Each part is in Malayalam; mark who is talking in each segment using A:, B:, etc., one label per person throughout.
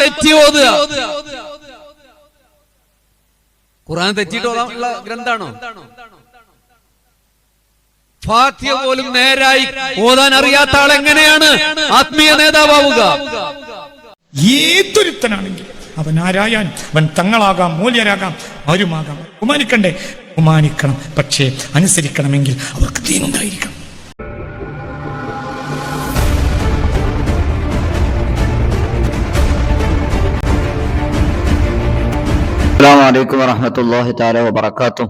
A: തെറ്റി ഓതുക ഖുറാൻ തെറ്റിയിട്ട് ഓതാനുള്ള ഗ്രന്ഥാണോ? ഫാത്തിയ പോലും നേരായി ഓതാൻ അറിയാത്ത ആൾ എങ്ങനെയാണ് ആത്മീയ നേതാവുക
B: ഏതൊരുത്തനാണെങ്കിൽ അവൻ ആരായാൻ അവൻ തങ്ങളാകാം മൂല്യരാകാം ആരുമാകാം. ബഹുമാനിക്കണ്ടേ? ബഹുമാനിക്കണം. പക്ഷേ അനുസരിക്കണമെങ്കിൽ അവർക്ക് ദീനുണ്ടായിരിക്കണം.
C: السلام عليكم ورحمة الله تعالى وبركاته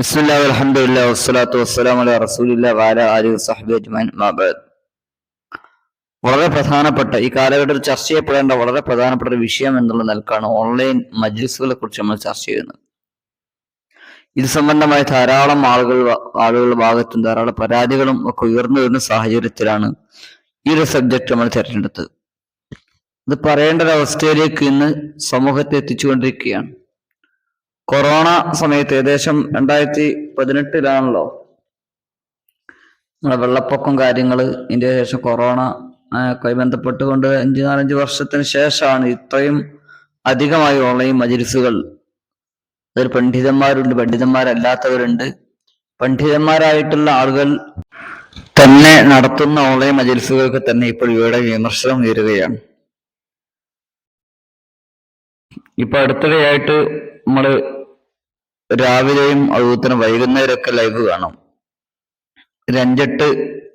C: بسم الله والحمد لله والصلاة والسلام على رسول الله وعلى آله وصحبه أجمعين ما بعد വളരെ പ്രധാനപ്പെട്ട ഈ കാലഘട്ടത്തിൽ ചർച്ച ചെയ്യപ്പെടേണ്ട വളരെ പ്രധാനപ്പെട്ട ഒരു വിഷയം എന്നുള്ള നിലക്കാണ് ഓൺലൈൻ മജ്ലിസുകളെ കുറിച്ച് നമ്മൾ ചർച്ച ചെയ്യുന്നത് ഇത് സംബന്ധമായ ധാരാളം ആളുകൾ ആളുകളുടെ ഭാഗത്തും ധാരാളം പരാതികളും ഒക്കെ ഉയർന്നു വരുന്ന സാഹചര്യത്തിലാണ് ഈ ഒരു സബ്ജക്ട് നമ്മൾ തിരഞ്ഞെടുത്തത് ഇത് പറയേണ്ട ഒരു അവസ്ഥയിലേക്ക് ഇന്ന് സമൂഹത്തെ എത്തിച്ചുകൊണ്ടിരിക്കുകയാണ്. കൊറോണ സമയത്ത് ഏകദേശം രണ്ടായിരത്തി പതിനെട്ടിലാണല്ലോ. നമ്മുടെ വെള്ളപ്പൊക്കം കാര്യങ്ങൾ ഇതിന്റെ ശേഷം കൊറോണ ഒക്കെ ബന്ധപ്പെട്ടുകൊണ്ട് അഞ്ച് നാലഞ്ച് വർഷത്തിന് ശേഷമാണ് ഇത്രയും അധികമായി ഓൺലൈൻ മജിലിസുകൾ. അതിൽ പണ്ഡിതന്മാരുണ്ട് പണ്ഡിതന്മാരല്ലാത്തവരുണ്ട്. പണ്ഡിതന്മാരായിട്ടുള്ള ആളുകൾ തന്നെ നടത്തുന്ന ഓൺലൈൻ മജിലിസുകൾക്ക് തന്നെ ഇപ്പോൾ ഇവയുടെ വിമർശനം ഉയരുകയാണ്. ഇപ്പൊ അടുത്തിടെയായിട്ട് നമ്മൾ രാവിലെയും അതുപോലെ തന്നെ വൈകുന്നേരമൊക്കെ ലൈവ് കാണാം. ഒരു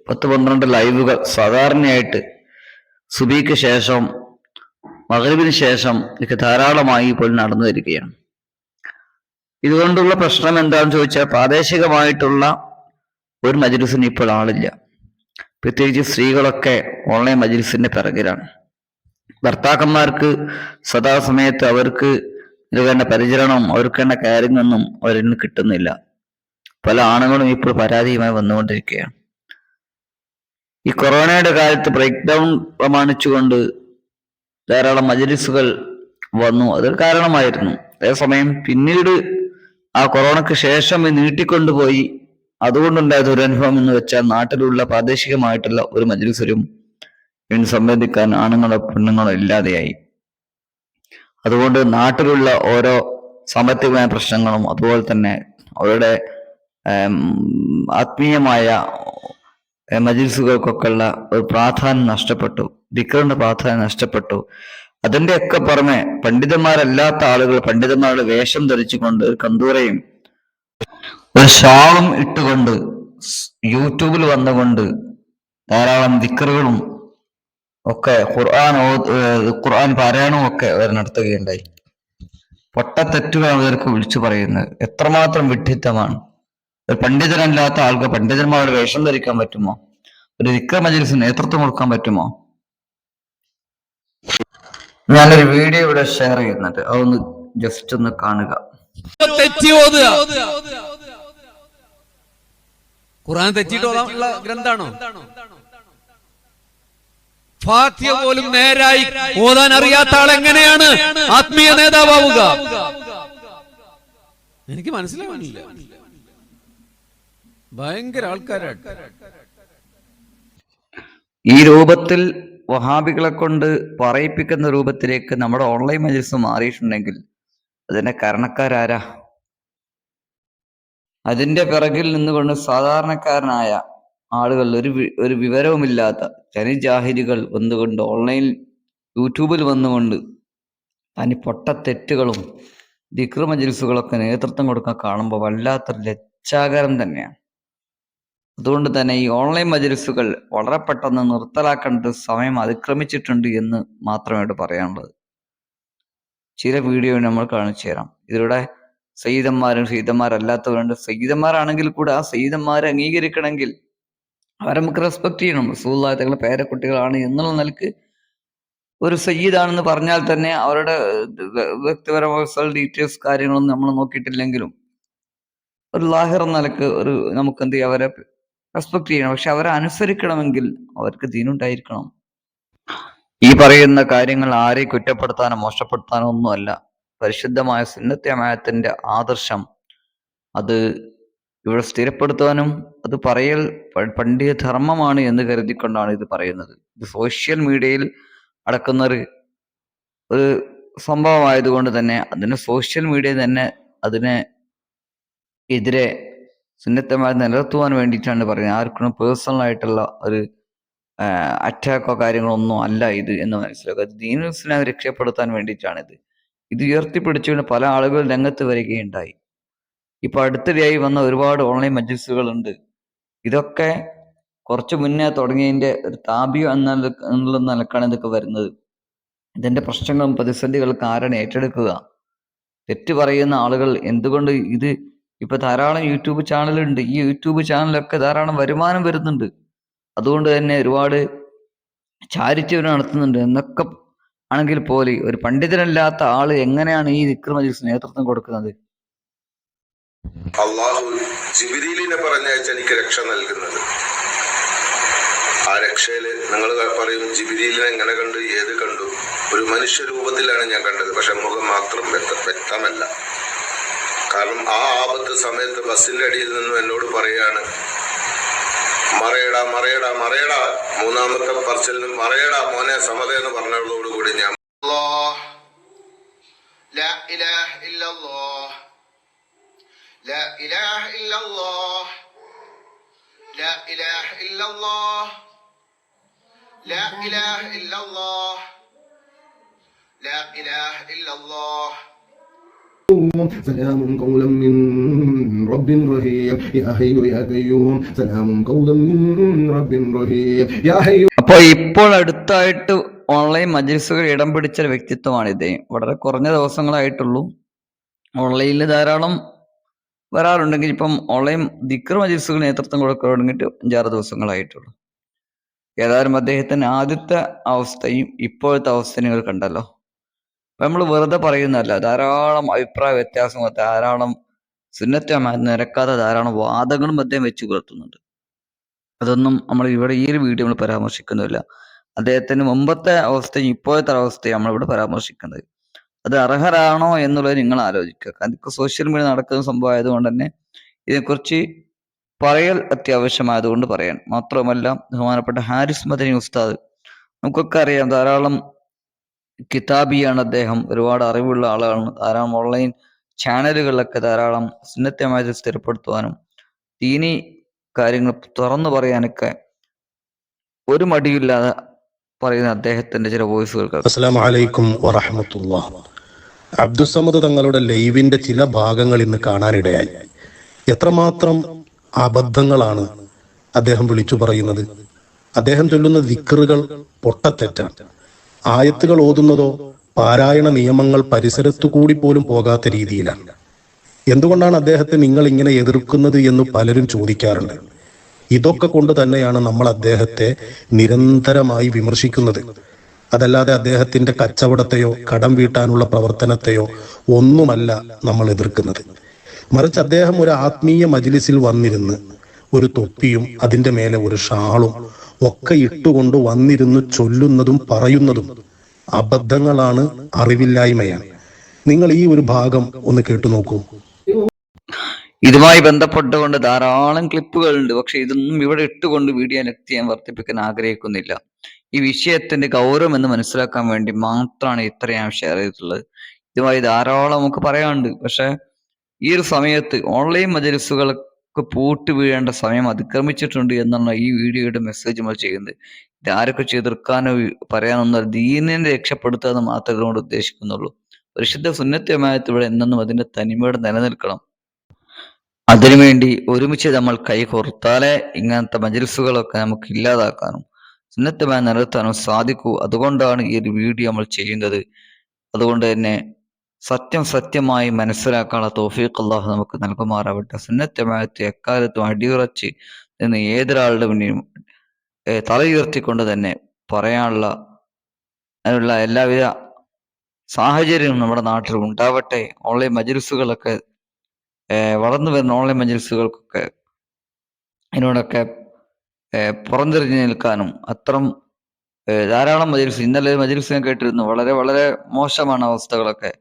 C: പത്ത് പന്ത്രണ്ട് ലൈവുകൾ സാധാരണയായിട്ട് സുബിക്ക് ശേഷം മകരവിന് ശേഷം ഇതൊക്കെ ധാരാളമായി ഇപ്പോൾ നടന്നു വരികയാണ്. ഇതുകൊണ്ടുള്ള പ്രശ്നം എന്താണെന്ന് ചോദിച്ചാൽ പ്രാദേശികമായിട്ടുള്ള ഒരു മജിലിസിന് ഇപ്പോൾ ആളില്ല. പ്രത്യേകിച്ച് സ്ത്രീകളൊക്കെ ഓൺലൈൻ മജിലിസിന്റെ പിറകിലാണ്. ഭർത്താക്കന്മാർക്ക് സദാസമയത്ത് അവർക്ക് വേണ്ട പരിചരണം അവർക്ക് വേണ്ട കയറിംഗ് ഒന്നും അവരിൽ നിന്ന് കിട്ടുന്നില്ല. പല ആണുങ്ങളും ഇപ്പോൾ പരാതിയുമായി വന്നുകൊണ്ടിരിക്കുകയാണ്. ഈ കൊറോണയുടെ കാലത്ത് ബ്രേക്ക് ഡൗൺ പ്രമാണിച്ചുകൊണ്ട് ധാരാളം മജലിസുകൾ വന്നു. അതൊരു കാരണമായിരുന്നു. അതേസമയം പിന്നീട് ആ കൊറോണയ്ക്ക് ശേഷം നീട്ടിക്കൊണ്ടുപോയി. അതുകൊണ്ടുണ്ടായ ദുരനുഭവം എന്ന് വെച്ചാൽ നാട്ടിലുള്ള പ്രാദേശികമായിട്ടുള്ള ഒരു മജലിസരും ഇതിന് സംബന്ധിക്കാൻ ആണുങ്ങളോ പെണ്ണുങ്ങളോ ഇല്ലാതെയായി. അതുകൊണ്ട് നാട്ടിലുള്ള ഓരോ സാമ്പത്തികമായ പ്രശ്നങ്ങളും അതുപോലെ തന്നെ അവരുടെ ആത്മീയമായ മജിൽസുകൾക്കൊക്കെയുള്ള ഒരു പ്രാധാന്യം നഷ്ടപ്പെട്ടു. ദിക്കറിന്റെ പ്രാധാന്യം നഷ്ടപ്പെട്ടു. അതിന്റെ ഒക്കെ പുറമെ പണ്ഡിതന്മാരല്ലാത്ത ആളുകൾ പണ്ഡിതന്മാരുടെ വേഷം ധരിച്ചുകൊണ്ട് ഒരു കന്തൂരയും ഒരു ഷാളും ഇട്ടുകൊണ്ട് യൂട്യൂബിൽ വന്നുകൊണ്ട് ധാരാളം ദിക്കറുകളും ഒക്കെ ഖുർആൻ ഖുർആൻ പാരായണവും ഒക്കെ അവർ നടത്തുകയുണ്ടായി പൊട്ടത്തെറ്റുകളാണ് ഇവർക്ക് വിളിച്ചു പറയുന്നത് എത്രമാത്രം വിഡ്ഢിത്തമാണ്. ഒരു പണ്ഡിതരല്ലാത്ത ആൾക്ക് പണ്ഡിതന്മാരുടെ വേഷം ധരിക്കാൻ പറ്റുമോ? ഒരു വിക്ര മജലിസിന് നേതൃത്വം കൊടുക്കാൻ പറ്റുമോ? ഞാനൊരു വീഡിയോ ഇവിടെ ഷെയർ ചെയ്യുന്നുണ്ട്. അതൊന്ന് ജസ്റ്റ് ഒന്ന് കാണുക.
A: തെറ്റി ഓതുക. ഖുറാൻ തെറ്റിയിട്ട് ഗ്രന്ഥാണോ? ഫാത്തിയ പോലും നേരായി ഓതാൻ അറിയാത്ത ആൾ എങ്ങനെയാണ് ആത്മീയ നേതാവുക എനിക്ക് മനസ്സിലാവുന്നില്ല. ഭയങ്കര ആൾക്കാരാണ്.
C: ഈ രൂപത്തിൽ വഹാബികളെ കൊണ്ട് പറയിപ്പിക്കുന്ന രൂപത്തിലേക്ക് നമ്മുടെ ഓൺലൈൻ മജിസ് മാറിയിട്ടുണ്ടെങ്കിൽ അതിന്റെ കാരണക്കാരാരാ? അതിന്റെ പിറകിൽ നിന്നുകൊണ്ട് സാധാരണക്കാരനായ ആളുകൾ ഒരു ഒരു വിവരവുമില്ലാത്ത ജനജാഹിരികൾ വന്നുകൊണ്ട് ഓൺലൈൻ യൂട്യൂബിൽ വന്നുകൊണ്ട് തനി പൊട്ട തെറ്റുകളും ദിക്ർ മജലിസുകളൊക്കെ നേതൃത്വം കൊടുക്കാൻ കാണുമ്പോൾ വല്ലാത്തൊരു ലജ്ജാകരം തന്നെയാണ്. അതുകൊണ്ട് തന്നെ ഈ ഓൺലൈൻ മജലിസുകൾ വളരെ പെട്ടെന്ന് നിർത്തലാക്കേണ്ട സമയം അതിക്രമിച്ചിട്ടുണ്ട് എന്ന് മാത്രമേ പറയാനുള്ളത്. ചില വീഡിയോ നമ്മൾ കാണിച്ചു തരാം. ഇതിലൂടെ സയ്യിദന്മാരും സയ്യിദന്മാരല്ലാത്തവരുണ്ട്. സയ്യിദന്മാരാണെങ്കിൽ കൂടെ ആ സയ്യിദന്മാരെ അംഗീകരിക്കണമെങ്കിൽ അവരെ നമുക്ക് റെസ്പെക്ട് ചെയ്യണം. റസൂല്ലാ തങ്ങളുടെ പേരക്കുട്ടികളാണ് എന്നുള്ള നിലയ്ക്ക് ഒരു സയ്യിദാണെന്ന് പറഞ്ഞാൽ തന്നെ അവരുടെ വ്യക്തിപരമായ ഡീറ്റെയിൽസ് കാര്യങ്ങളൊന്നും നമ്മൾ നോക്കിയിട്ടില്ലെങ്കിലും ഒരു ലാഹിർ നിലയ്ക്ക് ഒരു നമുക്ക് എന്ത് ചെയ്യാം അവരെ റെസ്പെക്ട് ചെയ്യണം. പക്ഷെ അവരെ അനുസരിക്കണമെങ്കിൽ അവർക്ക് ദീനുണ്ടായിരിക്കണം. ഈ പറയുന്ന കാര്യങ്ങൾ ആരെ കുറ്റപ്പെടുത്താനോ മോശപ്പെടുത്താനോ ഒന്നുമല്ല. പരിശുദ്ധമായ സുന്നത്യമായത്തിന്റെ ആദർശം അത് ഇവിടെ സ്ഥിരപ്പെടുത്താനും അത് പറയൽ പണ്ടിയ ധർമ്മമാണ് എന്ന് കരുതിക്കൊണ്ടാണ് ഇത് പറയുന്നത്. ഇത് സോഷ്യൽ മീഡിയയിൽ അടക്കുന്ന ഒരു സംഭവമായതുകൊണ്ട് തന്നെ അതിന് സോഷ്യൽ മീഡിയ തന്നെ അതിനെ എതിരെ സുന്നത്തമായി നിലനിർത്തുവാൻ വേണ്ടിയിട്ടാണ് പറയുന്നത്. ആർക്കും പേഴ്സണൽ ആയിട്ടുള്ള ഒരു അറ്റാക്കോ കാര്യങ്ങളോ ഒന്നും അല്ല ഇത് എന്ന് മനസ്സിലാക്കുക. അത് ദീനുൽ രക്ഷപ്പെടുത്താൻ വേണ്ടിയിട്ടാണിത്. ഇത് ഉയർത്തിപ്പിടിച്ചുകൊണ്ട് പല ആളുകൾ രംഗത്ത് വരികയുണ്ടായി. ഇപ്പൊ അടുത്തിടെയായി വന്ന ഒരുപാട് ഓൺലൈൻ മജ്ലിസുകളുണ്ട്. ഇതൊക്കെ കുറച്ച് മുന്നേ തുടങ്ങിയതിന്റെ ഒരു താപ്യം എന്ന എന്നുള്ള നിലക്കാണ് ഇതൊക്കെ വരുന്നത്. ഇതിന്റെ പ്രശ്നങ്ങളും പ്രതിസന്ധികളും കാരണം ഏറ്റെടുക്കുക. തെറ്റ് പറയുന്ന ആളുകൾ എന്തുകൊണ്ട് ഇത് ഇപ്പൊ ധാരാളം യൂട്യൂബ് ചാനലുണ്ട്. ഈ യൂട്യൂബ് ചാനലൊക്കെ ധാരാളം വരുമാനം വരുന്നുണ്ട്. അതുകൊണ്ട് തന്നെ ഒരുപാട് ചാരിറ്റി നടത്തുന്നുണ്ട്. എന്നൊക്കെ ആണെങ്കിൽ പോലെ ഒരു പണ്ഡിതനല്ലാത്ത ആൾ എങ്ങനെയാണ് ഈ വിക്രമജിസ് നേതൃത്വം കൊടുക്കുന്നത്?
D: അള്ളാഹു ജിബിരിലിനെ പറഞ്ഞയച്ച എനിക്ക് രക്ഷ നൽകുന്നത്. ആ രക്ഷയിൽ നിങ്ങൾ പറയും ജിബിരിലിനെ എങ്ങനെ കണ്ടു ഏത് കണ്ടു? ഒരു മനുഷ്യ രൂപത്തിലാണ് ഞാൻ കണ്ടത് പക്ഷെ മുഖം മാത്രം വ്യക്തമല്ല. കാരണം ആ ആപത്ത് സമയത്ത് ബസ്സിന്റെ അടിയിൽ നിന്നും എന്നോട് പറയാണ് മറയടാ മറയടാ മറയടാ മൂന്നാമത്തെ പറച്ചിലിനും മറയടാ മോനെ സമത എന്ന് പറഞ്ഞതോടുകൂടി ഞാൻ
E: ഇലാഹ ഇല്ലല്ലാഹ് لا إله إلا الله لا إله إلا الله لا إله إلا الله لا إله إلا الله
F: سلام قولا من رب رحيم يا حي يا قيوم سلام قولا من رب رحيم يا حي
C: അപ്പോൾ ഇപ്പോൾ അടുത്തായിട്ട് ഓൺലൈൻ മജ്ലിസുകൾ ഇടം പിടിച്ച ഒരു വ്യക്തിത്വമാണ് ഇദ്ദേഹം വളരെ കുറഞ്ഞ ദിവസങ്ങളായിട്ടുള്ളൂ ഓൺലൈനിൽ ധാരാളം വരാറുണ്ടെങ്കിൽ ഇപ്പം ഓൺലൈൻ ദിക്ർ മജീസുകൾ നേതൃത്വം കൊടുക്കാൻ തുടങ്ങിയിട്ട് അഞ്ചാറ് ദിവസങ്ങളായിട്ടുള്ളൂ. ഏതായാലും അദ്ദേഹത്തിന്റെ ആദ്യത്തെ അവസ്ഥയും ഇപ്പോഴത്തെ അവസ്ഥയും നിങ്ങൾ കണ്ടല്ലോ. നമ്മൾ വെറുതെ പറയുന്നതല്ല ധാരാളം അഭിപ്രായ വ്യത്യാസങ്ങൾ ധാരാളം സുന്നത്തമായി നിരക്കാത്ത ധാരാളം വാദങ്ങളും അദ്ദേഹം വെച്ച് പുലർത്തുന്നുണ്ട്. അതൊന്നും നമ്മൾ ഇവിടെ ഈ ഒരു വീഡിയോ നമ്മൾ പരാമർശിക്കുന്നില്ല അദ്ദേഹത്തിന് മുമ്പത്തെ അവസ്ഥയും ഇപ്പോഴത്തെ അവസ്ഥയും നമ്മളിവിടെ പരാമർശിക്കുന്നത്. അത് അർഹരാണോ എന്നുള്ളത് നിങ്ങൾ ആലോചിക്കുക. ഇതൊക്കെ സോഷ്യൽ മീഡിയ നടക്കുന്ന സംഭവം ആയതുകൊണ്ട് തന്നെ ഇതിനെക്കുറിച്ച് പറയൽ അത്യാവശ്യമായതുകൊണ്ട് പറയാൻ മാത്രമല്ല ബഹുമാനപ്പെട്ട ഹാരിസ് മദനി ഉസ്താദ് നമുക്കൊക്കെ അറിയാം ധാരാളം കിതാബിയാണ് അദ്ദേഹം ഒരുപാട് അറിവുള്ള ആളാണ്. ധാരാളം ഓൺലൈൻ ചാനലുകളിലൊക്കെ ധാരാളം സുന്നത്യമായി സ്ഥിരപ്പെടുത്തുവാനും ദീനി കാര്യങ്ങൾ തുറന്നു പറയാനൊക്കെ ഒരു മടിയില്ലാതെ പറയുന്ന അദ്ദേഹത്തിന്റെ ചില വോയിസുകൾ
G: അസ്സാം വറഹമത്തുള്ള അബ്ദുസമദ് തങ്ങളുടെ ലൈവിന്റെ ചില ഭാഗങ്ങൾ ഇന്ന് കാണാനിടയായി. എത്രമാത്രം അബദ്ധങ്ങളാണ് അദ്ദേഹം വിളിച്ചു പറയുന്നത്. അദ്ദേഹം ചൊല്ലുന്ന വിക്റുകൾ പൊട്ടത്തെറ്റാണ്. ആയത്തുകൾ ഓതുന്നതോ പാരായണ നിയമങ്ങൾ പരിസരത്തു കൂടി പോലും പോകാത്ത രീതിയിലാണ്. എന്തുകൊണ്ടാണ് അദ്ദേഹത്തെ നിങ്ങൾ ഇങ്ങനെ എതിർക്കുന്നത് എന്ന് പലരും ചോദിക്കാറുണ്ട്. ഇതൊക്കെ കൊണ്ട് തന്നെയാണ് നമ്മൾ അദ്ദേഹത്തെ നിരന്തരമായി വിമർശിക്കുന്നത്. അതല്ലാതെ അദ്ദേഹത്തിന്റെ കച്ചവടത്തെയോ കടം വീട്ടാനുള്ള പ്രവർത്തനത്തെയോ ഒന്നുമല്ല നമ്മൾ എതിർക്കുന്നത്. മറിച്ച് അദ്ദേഹം ഒരു ആത്മീയ മജിലിസിൽ വന്നിരുന്ന് ഒരു തൊപ്പിയും അതിന്റെ മേലെ ഒരു ഷാളും ഒക്കെ ഇട്ടുകൊണ്ട് വന്നിരുന്ന് ചൊല്ലുന്നതും പറയുന്നതും അബദ്ധങ്ങളാണ് അറിവില്ലായ്മയാണ്. നിങ്ങൾ ഈ ഒരു ഭാഗം ഒന്ന് കേട്ടു നോക്കൂ.
C: ഇതുമായി ബന്ധപ്പെട്ടുകൊണ്ട് ധാരാളം ക്ലിപ്പുകൾ ഉണ്ട് പക്ഷെ ഇതൊന്നും ഇവിടെ ഇട്ടുകൊണ്ട് വീഡിയോ ലെക്തി ഞാൻ വർദ്ധിപ്പിക്കാൻ ആഗ്രഹിക്കുന്നില്ല. ഈ വിഷയത്തിന്റെ ഗൗരവം എന്ന് മനസ്സിലാക്കാൻ വേണ്ടി മാത്രമാണ് ഇത്രയും ഷെയർ ചെയ്തിട്ടുള്ളത്. ഇതുമായി ധാരാളം നമുക്ക് പറയാനുണ്ട്. പക്ഷെ ഈ ഒരു സമയത്ത് ഓൺലൈൻ മജലിസുകൾക്ക് പൂട്ട് വീഴേണ്ട സമയം അതിക്രമിച്ചിട്ടുണ്ട് എന്നാണ് ഈ വീഡിയോയുടെ മെസ്സേജ് നമ്മൾ ചെയ്യുന്നത്. ഇത് ആരൊക്കെ എതിർക്കാനോ പറയാനൊന്നും ദീനിനെ രക്ഷപ്പെടുത്തുക എന്ന് മാത്രമേ കൊണ്ട് ഉദ്ദേശിക്കുന്നുള്ളൂ. പരിശുദ്ധ സുന്നത്യമായത് ഇവിടെ എന്നെന്നും അതിന്റെ തനിമയോടെ നിലനിൽക്കണം. അതിനുവേണ്ടി ഒരുമിച്ച് നമ്മൾ കൈ കോർത്താലേ ഇങ്ങനത്തെ മജലിസുകളൊക്കെ നമുക്ക് ഇല്ലാതാക്കാനും സുന്നത്തമായി നിലനിർത്താനും സാധിക്കൂ. അതുകൊണ്ടാണ് ഈ ഒരു വീഡിയോ നമ്മൾ ചെയ്യുന്നത്. അതുകൊണ്ട് തന്നെ സത്യം സത്യമായി മനസ്സിലാക്കാനുള്ള തോഫീഖ് അള്ളാഹു നമുക്ക് നൽകുമാറാവട്ടെ. സുന്നത്തമായത്ത് എക്കാലത്തും അടിയുറച്ച് നിന്ന് ഏതൊരാളുടെ മുന്നിലും തലയുയർത്തിക്കൊണ്ട് തന്നെ പറയാനുള്ള അതിനുള്ള എല്ലാവിധ സാഹചര്യവും നമ്മുടെ നാട്ടിൽ ഉണ്ടാവട്ടെ. ഓൺലൈൻ മജിൽസുകളൊക്കെ വളർന്നു വരുന്ന ഓൺലൈൻ മജിൽസുകൾക്കൊക്കെ അതിനോടൊക്കെ ഏർ പുറംതിരിഞ്ഞു നിൽക്കാനും അത്തരം ഏർ ധാരാളം മജിൽസ് ഇന്നലെ മജിൽസ് ഞാൻ കേട്ടിരുന്നു. വളരെ വളരെ മോശമാണ് അവസ്ഥകളൊക്കെ.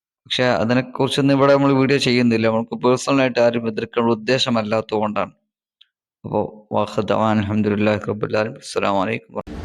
C: പക്ഷെ അതിനെക്കുറിച്ചൊന്നും ഇവിടെ നമ്മൾ വീഡിയോ ചെയ്യുന്നില്ല. നമുക്ക് പേഴ്സണലായിട്ട് ആരും എതിർക്കാനുള്ള ഉദ്ദേശമല്ലാത്തത് കൊണ്ടാണ് അപ്പോൾ വാഹദ് അലഹമുല്ലാ റബുല്ലാലും അസ്സാം വലൈക്കും